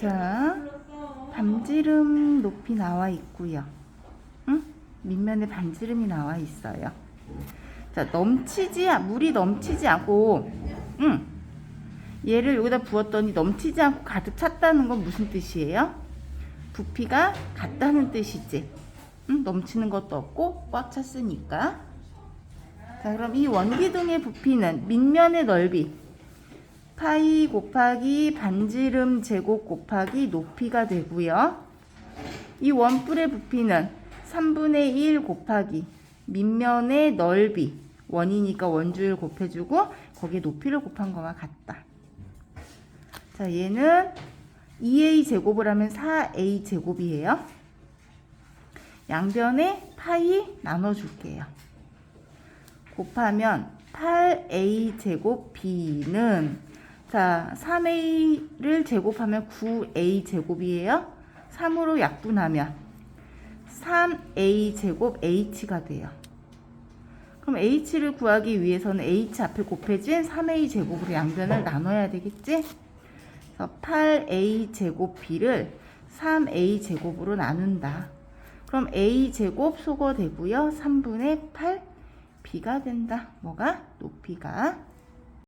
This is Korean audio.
자, 반지름 높이 나와 있고요. 응? 밑면에 반지름이 나와 있어요. 자, 넘치지, 않- 물이 넘치지 않고, 응. 얘를 여기다 부었더니 넘치지 않고 가득 찼다는 건 무슨 뜻이에요? 부피가 같다는 뜻이지. 응? 넘치는 것도 없고 꽉 찼으니까. 자, 그럼 이 원기둥의 부피는 밑면의 넓이 파이 곱하기 반지름 제곱 곱하기 높이가 되고요. 이 원뿔의 부피는 3분의 1 곱하기 밑면의 넓이 원이니까 원주율 곱해주고 거기에 높이를 곱한 거와 같다. 자, 얘는 2a 제곱을 하면 4a 제곱이에요. 양변에 파이 나눠줄게요. 곱하면 8a 제곱 b는 자 3a를 제곱하면 9a 제곱이에요. 3으로 약분하면 3a 제곱 h가 돼요. 그럼 h를 구하기 위해서는 h 앞에 곱해진 3a 제곱으로 양변을 나눠야 되겠지? 그래서 8a 제곱 b를 3a 제곱으로 나눈다. 그럼 a 제곱 소거되고요. 3분의 8 b가 된다. 뭐가? 높이가